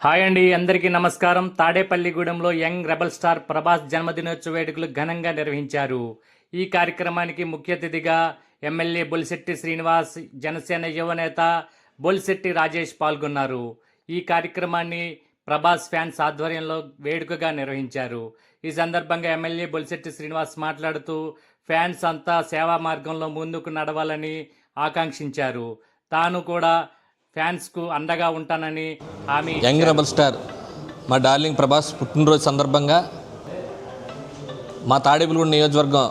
Hi అండి అందరికీ నమస్కారం. తాడేపల్లిగూడెంలో యంగ్ రెబల్ స్టార్ ప్రభాస్ జన్మదినోత్సవ వేడుకలు ఘనంగా నిర్వహించారు. ఈ కార్యక్రమానికి ముఖ్య అతిథిగా ఎమ్మెల్యే బొలిశెట్టి శ్రీనివాస్ జనసేన యువనేత బొలిశెట్టి రాజేష్ పాల్గొన్నారు. ఈ కార్యక్రమాన్ని ప్రభాస్ ఫ్యాన్స్ ఆధ్వర్యంలో వేడుకగా నిర్వహించారు. ఈ సందర్భంగా ఎమ్మెల్యే బొలిశెట్టి శ్రీనివాస్ మాట్లాడుతూ ఫ్యాన్స్ అంతా సేవా మార్గంలో ముందుకు నడవాలని ఆకాంక్షించారు. తాను కూడా ఫ్యాన్స్కు అండగా ఉంటానని హామీ యంగ్ రెబల్ స్టార్ మా డార్లింగ్ ప్రభాస్ పుట్టినరోజు సందర్భంగా మా తాడేపులగూడ నియోజకవర్గం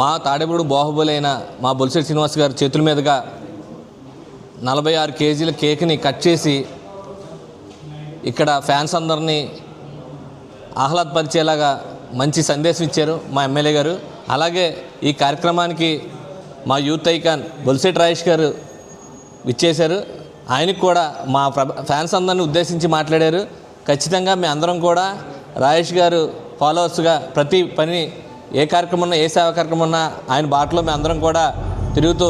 మా తాడేపుడు బాహుబలి అయిన మా బొలిశెట్టి శ్రీనివాస్ గారి చేతుల మీదుగా నలభై ఆరు కేజీల కేక్ని కట్ చేసి ఇక్కడ ఫ్యాన్స్ అందరినీ ఆహ్లాదపరిచేలాగా మంచి సందేశం ఇచ్చారు మా ఎమ్మెల్యే గారు. అలాగే ఈ కార్యక్రమానికి మా యూత్ ఐకాన్ బొలిసెట్ రాజేష్ గారు విచ్చేశారు. ఆయనకు కూడా మా ఫ్యాన్స్ అందరిని ఉద్దేశించి మాట్లాడారు. ఖచ్చితంగా మీ అందరం కూడా రాజేష్ గారు ఫాలోవర్స్గా ప్రతి పని ఏ కార్యక్రమం ఉన్నా ఏ సేవా కార్యక్రమం ఉన్నా ఆయన బాటలో మేము అందరం కూడా తిరుగుతూ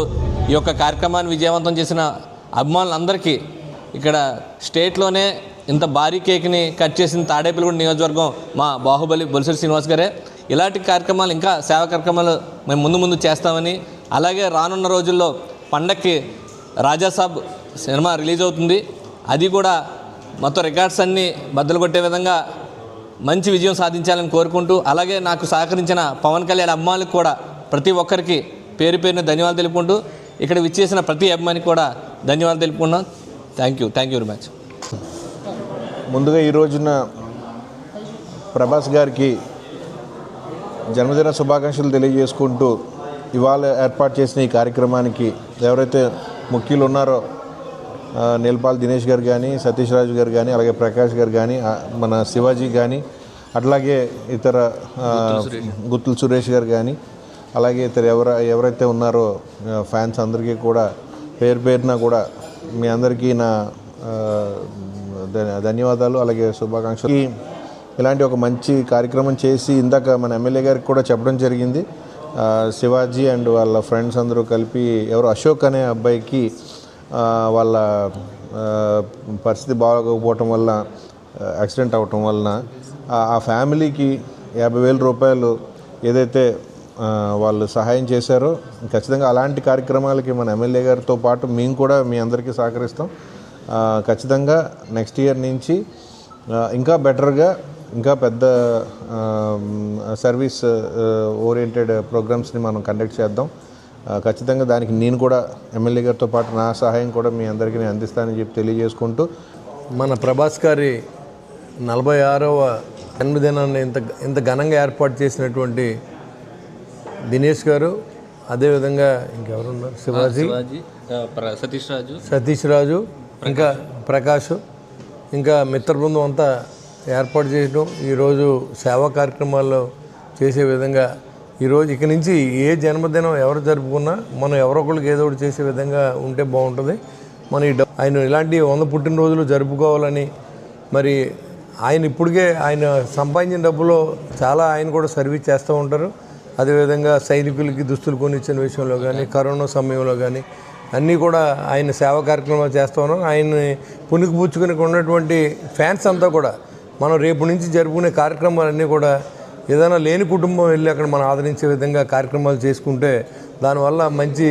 ఈ యొక్క కార్యక్రమాన్ని విజయవంతం చేసిన అభిమానులందరికీ ఇక్కడ స్టేట్లోనే ఇంత భారీ కేక్ని కట్ చేసిన తాడేపల్లిగూడ నియోజకవర్గం మా బాహుబలి బొలిసెట్టి శ్రీనివాస్ గారే. ఇలాంటి కార్యక్రమాలు ఇంకా సేవా కార్యక్రమాలు మేము ముందు ముందు చేస్తామని అలాగే రానున్న రోజుల్లో పండక్కి రాజాసాబ్ సినిమా రిలీజ్ అవుతుంది. అది కూడా మొత్తం రికార్డ్స్ అన్నీ బద్దలు కొట్టే విధంగా మంచి విజయం సాధించాలని కోరుకుంటూ అలాగే నాకు సహకరించిన పవన్ కళ్యాణ్ అభిమానులకు కూడా ప్రతి ఒక్కరికి పేరు పేరున ధన్యవాదాలు తెలుపుకుంటూ ఇక్కడ విచ్చేసిన ప్రతి అభిమానికి కూడా ధన్యవాదాలు తెలుపుకున్నాం thank you thank you very much ముందుగా ఈ రోజున ప్రభాస్ గారికి జన్మదిన శుభాకాంక్షలు తెలియజేసుకుంటూ ఇవాళ ఏర్పాటు చేసిన ఈ కార్యక్రమానికి ఎవరైతే ముఖ్యులు ఉన్నారో నీలపాల్ దినేష్ గారు కానీ సతీష్ రాజు గారు కానీ అలాగే ప్రకాష్ గారు కానీ మన శివాజీ కానీ అట్లాగే ఇతర గుత్తుల సురేష్. గారు కానీ అలాగే ఇతర ఎవర ఎవరైతే ఉన్నారో ఫ్యాన్స్ అందరికీ కూడా పేరు పేరున కూడా మీ అందరికీ నా ధన్యవాదాలు అలాగే శుభాకాంక్షలు. ఇలాంటి ఒక మంచి కార్యక్రమం చేసి ఇందాక మన ఎమ్మెల్యే గారికి కూడా చెప్పడం జరిగింది. శివాజీ అండ్ వాళ్ళ ఫ్రెండ్స్ అందరూ కలిపి ఎవరు అశోక్ అనే అబ్బాయికి వాళ్ళ పరిస్థితి బాగోకపోవటం వల్ల యాక్సిడెంట్ అవటం వలన ఆ- ఫ్యామిలీకి యాభై వేల రూపాయలు ఏదైతే వాళ్ళు సహాయం చేశారో ఖచ్చితంగా అలాంటి కార్యక్రమాలకి మన ఎమ్మెల్యే గారితో పాటు మేము కూడా మీ అందరికీ సహకరిస్తాం. ఖచ్చితంగా నెక్స్ట్ ఇయర్ నుంచి ఇంకా బెటర్గా ఇంకా పెద్ద సర్వీస్ ఓరియంటెడ్ ప్రోగ్రామ్స్ని మనం కండక్ట్ చేద్దాం. ఖచ్చితంగా దానికి నేను కూడా ఎమ్మెల్యే గారితో పాటు నా సహాయం కూడా మీ అందరికీ నేను అందిస్తానని చెప్పి తెలియజేసుకుంటూ మన ప్రభాస్ గారి నలభై ఆరవ జన్మదినాన్ని ఇంత ఇంత ఘనంగా ఏర్పాటు చేసినటువంటి దినేష్ గారు అదేవిధంగా ఇంకెవరు ఉన్నారు శివాజీ శివాజీ సతీష్ రాజు. సతీష్ రాజు ఇంకా ప్రకాష్. ఇంకా మిత్ర బృందం అంతా ఏర్పాటు చేయడం ఈరోజు సేవా కార్యక్రమాల్లో చేసే విధంగా ఈరోజు ఇక నుంచి ఏ జన్మదినం ఎవరు జరుపుకున్నా మనం ఎవరొకరికి ఏదో ఒకటి చేసే విధంగా ఉంటే బాగుంటుంది. మన ఈ ఆయన ఇలాంటి వంద పుట్టినరోజులు జరుపుకోవాలని మరి ఆయన ఇప్పటికే ఆయన సంపాదించిన డబ్బులో చాలా ఆయన కూడా సర్వీస్ చేస్తూ ఉంటారు. అదేవిధంగా సైనికులకి దుస్తులు కొనిచ్చిన విషయంలో కానీ కరోనా సమయంలో కానీ అన్నీ కూడా ఆయన సేవా కార్యక్రమాలు చేస్తూ ఉన్నాం. ఆయన్ని పుణికి పుచ్చుకుని ఉన్నటువంటి ఫ్యాన్స్ అంతా కూడా మనం రేపు నుంచి జరుపుకునే కార్యక్రమాలన్నీ కూడా ఏదైనా లేని కుటుంబం వెళ్ళి అక్కడ మనం ఆదరించే విధంగా కార్యక్రమాలు చేసుకుంటే దానివల్ల మంచి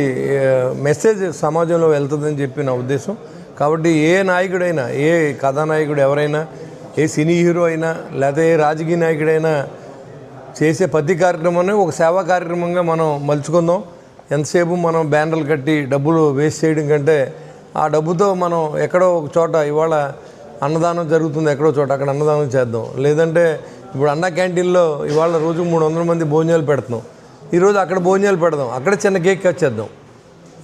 మెసేజ్ సమాజంలో వెళ్తుందని చెప్పి నా ఉద్దేశం. కాబట్టి ఏ నాయకుడైనా ఏ కథానాయకుడు ఎవరైనా ఏ సినీ హీరో అయినా లేదా ఏ రాజకీయ నాయకుడైనా చేసే ప్రతి కార్యక్రమాన్ని ఒక సేవా కార్యక్రమంగా మనం మలుచుకుందాం. ఎంతసేపు మనం బ్యానర్లు కట్టి డబ్బులు వేస్ట్ చేయడం కంటే ఆ డబ్బుతో మనం ఎక్కడో ఒక చోట ఇవాళ అన్నదానం జరుగుతుంది ఎక్కడో చోట అక్కడ అన్నదానం చేద్దాం. లేదంటే ఇప్పుడు అన్న క్యాంటీన్లో ఇవాళ రోజు మూడు వందల మంది భోజనాలు పెడుతున్నాం. ఈరోజు అక్కడ భోజనాలు పెడదాం అక్కడ చిన్న కేక్ కట్ చేద్దాం.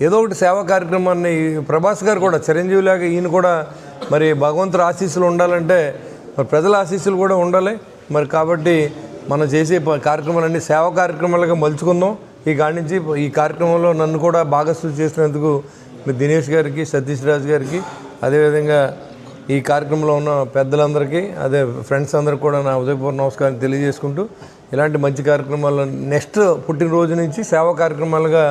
ఏదో ఒకటి సేవా కార్యక్రమాన్ని ఈ ప్రభాస్ గారు కూడా చిరంజీవి లాగా ఈయన కూడా మరి భగవంతుడు ఆశీస్సులు ఉండాలంటే మరి ప్రజల ఆశీస్సులు కూడా ఉండాలి. మరి కాబట్టి మనం చేసే ప- కార్యక్రమాలన్నీ సేవా కార్యక్రమాలుగా మలుచుకుందాం. ఈ కాడి నుంచి ఈ కార్యక్రమంలో నన్ను కూడా భాగస్వామి చేసినందుకు మీ దినేష్ గారికి సతీష్ రాజు గారికి అదేవిధంగా ఈ కార్యక్రమంలో ఉన్న పెద్దలందరికీ అదే ఫ్రెండ్స్ అందరికీ కూడా నా ఉదయపూర్ నమస్కారం తెలియజేసుకుంటూ ఇలాంటి మంచి కార్యక్రమాలు నెక్స్ట్ పుట్టినరోజు నుంచి సేవా కార్యక్రమాలుగా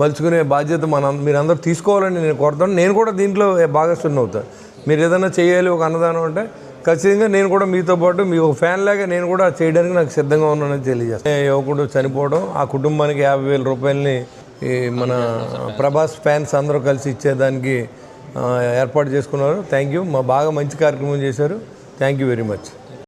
మలుచుకునే బాధ్యత మన మీరందరూ తీసుకోవాలని నేను కోరుతాను నేను కూడా దీంట్లో భాగస్వామి అవుతాను మీరు ఏదైనా చేయాలి ఒక అన్నదానం అంటే ఖచ్చితంగా నేను కూడా మీతో పాటు మీ ఒక ఫ్యాన్ లాగా నేను కూడా చేయడానికి నాకు సిద్ధంగా ఉన్నానని తెలియజేస్తాను యువకుడు చనిపోవడం ఆ కుటుంబానికి యాభై వేల రూపాయలని మన ప్రభాస్ ఫ్యాన్స్ అందరూ కలిసి ఇచ్చేదానికి ఏర్పాటు చేసుకున్నారు. థ్యాంక్ యూ మా బాగా మంచి కార్యక్రమం చేశారు. Thank you very much